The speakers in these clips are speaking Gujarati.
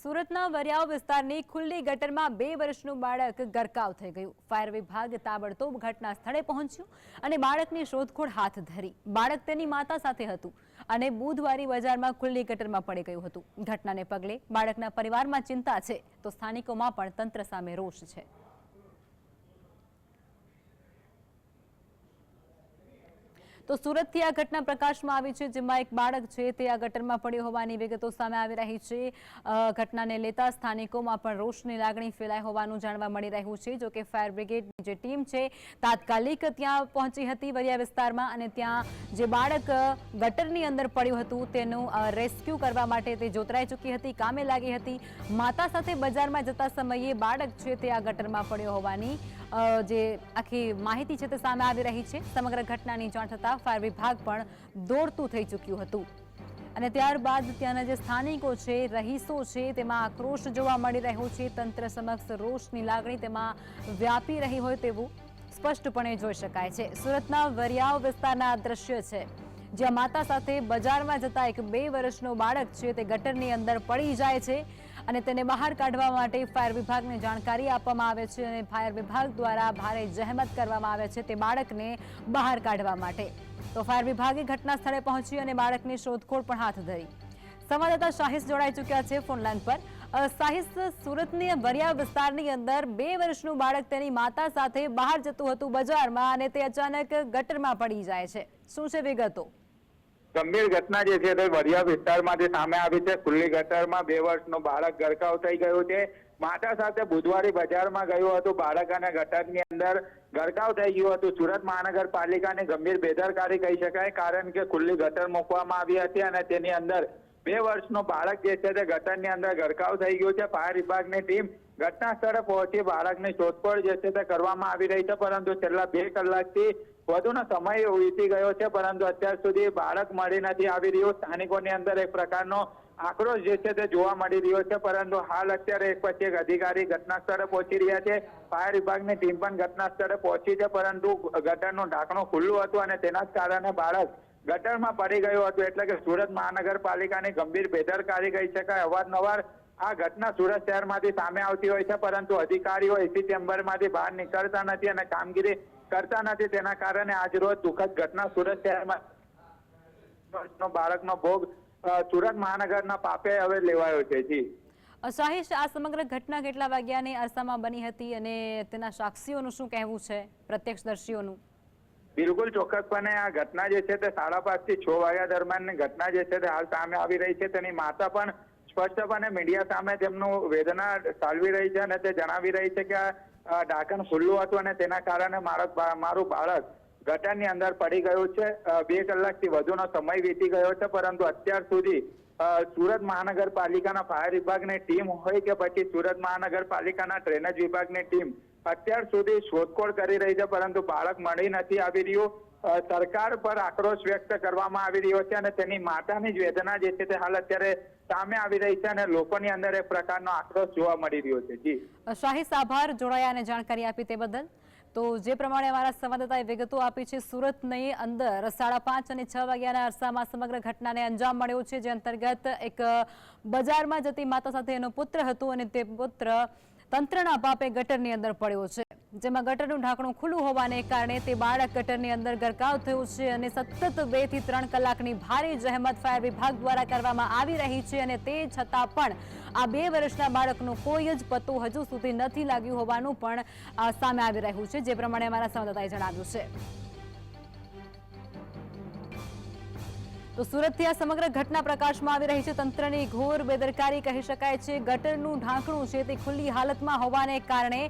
સુરતના વરિયાવ વિસ્તારની ખુલ્લી ગટરમાં બે વર્ષનું બાળક ગરકાવ થઈ ગયું. ફાયર વિભાગ તાબડતોબ ઘટના સ્થળે પહોંચ્યું અને બાળકની શોધખોળ હાથ ધરી. બાળક તેની માતા સાથે હતું અને બુધવારી બજારમાં ખુલ્લી ગટરમાં પડી ગયું હતું. ઘટનાને પગલે બાળકના પરિવારમાં ચિંતા છે તો સ્થાનિકોમાં પણ તંત્ર સામે રોષ છે. તો સુરતથી આ ઘટના પ્રકાશમાં આવી છે, જેમાં એક બાળક છે તે આ ગટરમાં પડ્યો હોવાની વિગતો સામે આવી રહી છે. ઘટનાને લેતા સ્થાનિકોમાં પણ રોષની લાગણી ફેલાઈ હોવાનું જાણવા મળી રહ્યું છે, જોકે ફાયર બ્રિગેડની જે ટીમ છે તાત્કાલિક ત્યાં પહોંચી હતી વરિયા વિસ્તારમાં અને ત્યાં જે બાળક ગટરની અંદર પડ્યું હતું તેનું રેસ્ક્યુ કરવા માટે તે જોતરાઈ ચૂકી હતી, કામે લાગી હતી. માતા સાથે બજારમાં જતા સમયે બાળક છે તે આ ગટરમાં પડ્યો હોવાની જે આખી માહિતી છે તે સામે આવી રહી છે. સમગ્ર ઘટનાની જાણ થતાં ફાયર વિભાગ પણ દોડતું થઈ ચૂક્યું હતું. અને ત્યારબાદ ત્યાંના જે સ્થાનિકો છે, રહીશો છે, તેમાં આક્રોશ જોવા મળી રહ્યો છે. તંત્ર સમક્ષ રોષની લાગણી તેમાં વ્યાપી રહી હોય તેવું સ્પષ્ટપણે જોઈ શકાય છે. સુરતના વરિયાવ વિસ્તારના દ્રશ્ય છે, જ્યાં માતા સાથે બજારમાં જતા એક બે વર્ષનો બાળક છે, તે ગટરની અંદર પડી જાય છે અને તેને બહાર કાઢવા માટે ફાયર વિભાગને જાણકારી આપવામાં આવે છે અને ફાયર વિભાગ દ્વારા ભારે જહેમત કરવામાં આવે છે તે બાળકને બહાર કાઢવા માટે. તો ફાયર વિભાગે ઘટના સ્થળે પહોંચી અને બાળકની શોધખોળ પણ હાથ ધરી. સંવાદદાતા શાહિસ જોડાઈ ચૂક્યા છે ફોનલાઈન પર. સાહિસ સુરતની વરિયા વિસ્તારની અંદર બે વર્ષનું બાળક તેની માતા સાથે બહાર જતું હતું બજારમાં અને તે અચાનક ગટરમાં પડી જાય છે. શું છે વિગતો? ગંભીર ઘટના જે છે તે વરિયા વિસ્તારમાંથી સામે આવી છે. ખુલ્લી ગટરમાં બે વર્ષનો બાળક ગરકાવ થઈ ગયું છે. માતા સાથે બુધવારે બજારમાં ગયું હતું. બાળક અને ગટરની અંદર ગરકાવ થઈ ગયું હતું. સુરત મહાનગરપાલિકાની ગંભીર બેદરકારી કહી શકાય, કારણ કે ખુલ્લી ગટર મૂકવામાં આવી હતી અને તેની અંદર બે વર્ષનો બાળક જે છે તે ગટરની અંદર ગરકાવ થઈ ગયો છે. ફાયર વિભાગની ટીમ ઘટના સ્થળે પહોંચી બાળકની શોધખોળ જે છે તે કરવામાં આવી રહી છે. પરંતુ છેલ્લા બે કલાકથી વધુનો સમય વીતી ગયો છે. પરંતુ અત્યાર સુધી બાળક મળી નથી આવી રહ્યું. સ્થાનિકોની અંદર એક પ્રકારનો આક્રોશ જે છે તે જોવા મળી રહ્યો છે. પરંતુ હાલ અત્યારે એક પછી એક અધિકારી ઘટના સ્થળે પહોંચી રહ્યા છે. ફાયર વિભાગની ટીમ પણ ઘટના સ્થળે પહોંચી છે. પરંતુ ગટરનું ઢાંકણું ખુલ્લું હતું અને તેના જ કારણે બાળક ગટરમાં પડી ગયું હતું, એટલે કે સુરત મહાનગરપાલિકાની ગંભીર બેદરકારી કહી શકાય. અવારનવાર આ ઘટના સુરત શહેરમાંથી સામે આવતી હોય છે, પરંતુ અધિકારીઓ એસી ચેમ્બરમાંથી બહાર નીકળતા નથી અને કામગીરી કરતા નથી. તેના કારણે આજ રોજ દુઃખદ ઘટના સુરત શહેરમાં બાળકનો ભોગ સુરત મહાનગરના પાપે હવે લેવાયો છે. જી. સાહિશ, આ સમગ્ર ઘટના કેટલા વાગ્યાની અરસામાં બની હતી અને તેના સાક્ષીઓનું શું કહેવું છે? પ્રત્યક્ષદર્શીઓનું? બિલકુલ ચોક્કસપણે આ ઘટના જે છે તે સાડા પાંચથી છ વાગ્યા દરમિયાનની ઘટના જે છે તે હાલ સામે આવી રહી છે. તેની માતા પણ સ્પષ્ટપણે મીડિયા સામે તેમનું વેદના ચાલવી રહી છે અને તે જણાવી રહી છે કે આ ઢાંકણ ખુલ્લું હતું અને તેના કારણે મારા મારું બાળક ગટરની અંદર પડી ગયું છે. બે કલાકથી વધુનો સમય વીતી ગયો છે, પરંતુ અત્યાર સુધી સુરત મહાનગરપાલિકાના ફાયર વિભાગની ટીમ હોય કે પછી સુરત મહાનગરપાલિકાના ડ્રેનેજ વિભાગની ટીમ અત્યાર સુધી શોધખોળ કરી રહી છે પરંતુ બાળક મળી નથી આવી રહ્યું. સરકાર પર આક્રોશ વ્યક્ત કરવામાં આવી રહ્યો છે અને તેની માતાની જ વેદના જે છે તે હાલ અત્યારે સામે આવી રહી છે અને લોકોની અંદર એક પ્રકારનો આક્રોશ જોવા મળી રહ્યો છે. જી. અ, આભાર જોડાયા અને જાણકારી આપી તે બદલ. તો જે પ્રમાણે અમારા સંવાદદાતાએ વિગતો આપી છે સુરતની અંદર સાડા પાંચ અને છ વાગ્યાના અરસામાં સમગ્ર ઘટનાને અંજામ મળ્યો છે જે અંતર્ગત એક બજારમાં જતી માતા સાથે એનો પુત્ર હતો અને તે પુત્ર તંત્રના પાપે ગટરની અંદર પડ્યો છે. જેમાં ગટરનું ઢાંકણું ખુલ્લું હોવાને કારણે તે બાળક ગટરની અંદર ગરકાવ થયું છે અને સતત બેથી ત્રણ કલાકની ભારે જહેમત ફાયર વિભાગ દ્વારા કરવામાં આવી રહી છે અને તે છતાં પણ આ બે વર્ષના બાળકનું કોઈ જ પત્તું હજુ સુધી નથી લાગ્યું હોવાનું પણ સામે આવી રહ્યું છે. જે પ્રમાણે અમારા સંવાદદાતાએ જણાવ્યું છે. તો સુરતથી આ સમગ્ર ઘટના પ્રકાશમાં આવી રહી છે. તંત્રની ઘોર બેદરકારી કહી શકાય છે. ગટરનું ઢાંકણું છે તે ખુલ્લી હાલતમાં હોવાને કારણે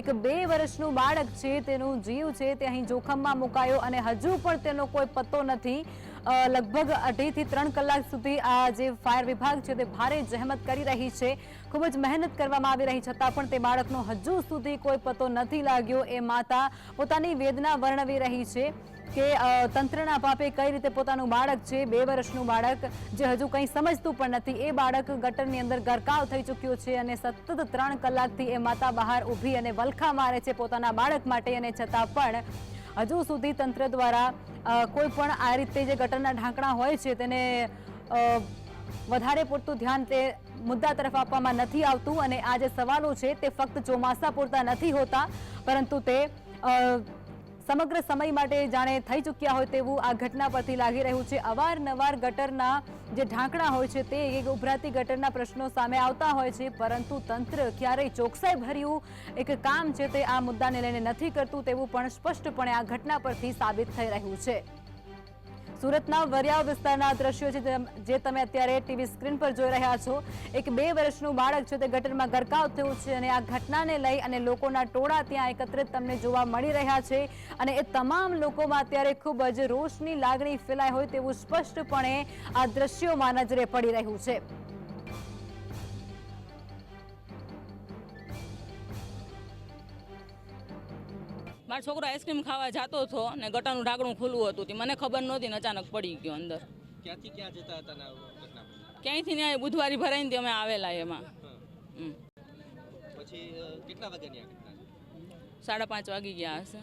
એક બે વર્ષનું બાળક છે, તેનું જીવ છે તે અહીં જોખમમાં મુકાયો અને હજુ પણ તેનો કોઈ પત્તો નથી. લગભગ અઢીથી ત્રણ કલાક સુધી આ જે ફાયર વિભાગ છે તે ભારે જહેમત કરી રહી છે. ખૂબ જ મહેનત કરવામાં આવી રહી છતાં પણ તે બાળકનો હજુ સુધી કોઈ પત્તો નથી લાગ્યો. એ માતા પોતાની વેદના વર્ણવી રહી છે કે તંત્રના પાપે કઈ રીતે પોતાનું બાળક છે, બે વર્ષનું બાળક જે હજુ કંઈ સમજતું પણ નથી. એ બાળક ગટરની અંદર ગરકાવ થઈ ચૂક્યો છે અને સતત ત્રણ કલાકથી એ માતા બહાર ઊભી અને વલખા મારે છે પોતાના બાળક માટે અને છતાં પણ હજુ સુધી તંત્ર દ્વારા કોઈ પણ આ રીતે જે ગટરના ઢાંકણા હોય છે તેને વધારે પૂરતું ધ્યાન તે મુદ્દા તરફ આપવામાં નથી આવતું અને આ જે સવાલો છે તે ફક્ત ચોમાસા પૂરતા નથી હોતા, પરંતુ તે સમગ્ર સમય માટે જાણે થઈ ચૂક્યા હોય તેવું આ ઘટના પરથી લાગી રહ્યું છે. અવારનવાર ગટરના જે ઢાંકણા હોય છે તે એક ઉભરાતી ગટરના પ્રશ્નો સામે આવતા હોય છે, પરંતુ તંત્ર ક્યારેય ચોકસાઈ ભર્યું એક કામ છે તે આ મુદ્દાને લઈને નથી કરતું તેવું પણ સ્પષ્ટપણે આ ઘટના પરથી સાબિત થઈ રહ્યું છે. સુરતના વરિયાવ વિસ્તારના દ્રશ્યો છે જે તમે અત્યારે ટીવી સ્ક્રીન પર જોઈ રહ્યા છો. એક બે વર્ષનું બાળક છે તે ગટરમાં ગરકાવ થયું છે અને આ ઘટનાને લઈ અને લોકોના ટોળા ત્યાં એકત્રિત તમને જોવા મળી રહ્યા છે. અને એ તમામ લોકોમાં અત્યારે ખૂબ જ રોષની લાગણી ફેલાય હોય તેવું સ્પષ્ટપણે આ દ્રશ્યોમાં નજરે પડી રહ્યું છે. મારો છોકરો આઈસ્ક્રીમ ખાવા જતો હતો ને ગટાનું ઢાંકણું ખુલ્લું હતું તે મને ખબર નહોતી અચાનક પડી ગયો અંદર ક્યાંથી ક્યાં જતા હતા? ક્યાંયથી ને બુધવારી ભરાઈને અમે આવેલા એમાં. પછી કેટલા વાગ્યાની? સાડા પાંચ વાગી ગયા હશે